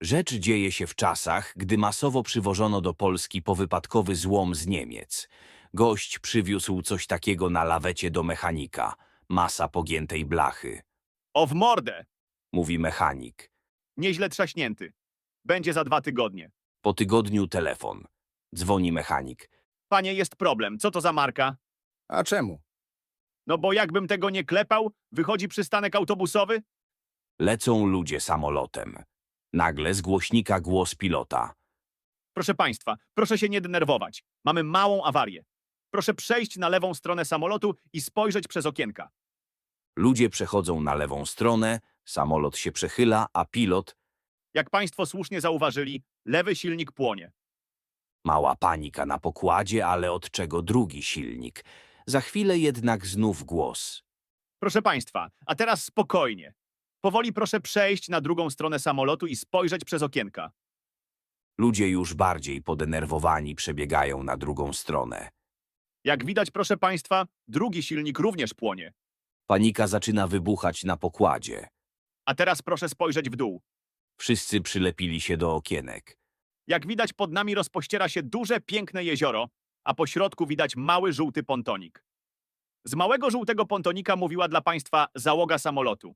Rzecz dzieje się w czasach, gdy masowo przywożono do Polski powypadkowy złom z Niemiec. Gość przywiózł coś takiego na lawecie do mechanika. Masa pogiętej blachy. O w mordę! Mówi mechanik. Nieźle trzaśnięty. Będzie za dwa tygodnie. Po tygodniu telefon. Dzwoni mechanik. Panie, jest problem. Co to za marka? A czemu? No bo jakbym tego nie klepał, wychodzi przystanek autobusowy? Lecą ludzie samolotem. Nagle z głośnika głos pilota. Proszę państwa, proszę się nie denerwować. Mamy małą awarię. Proszę przejść na lewą stronę samolotu i spojrzeć przez okienka. Ludzie przechodzą na lewą stronę, samolot się przechyla, a pilot Jak państwo słusznie zauważyli, lewy silnik płonie. Mała panika na pokładzie, ale od czego drugi silnik. Za chwilę jednak znów głos. Proszę państwa, a teraz spokojnie. Powoli proszę przejść na drugą stronę samolotu i spojrzeć przez okienka. Ludzie już bardziej podenerwowani przebiegają na drugą stronę. Jak widać, proszę państwa, drugi silnik również płonie. Panika zaczyna wybuchać na pokładzie. A teraz proszę spojrzeć w dół. Wszyscy przylepili się do okienek. Jak widać, pod nami rozpościera się duże, piękne jezioro, a po środku widać mały, żółty pontonik. Z małego, żółtego pontonika mówiła dla państwa załoga samolotu.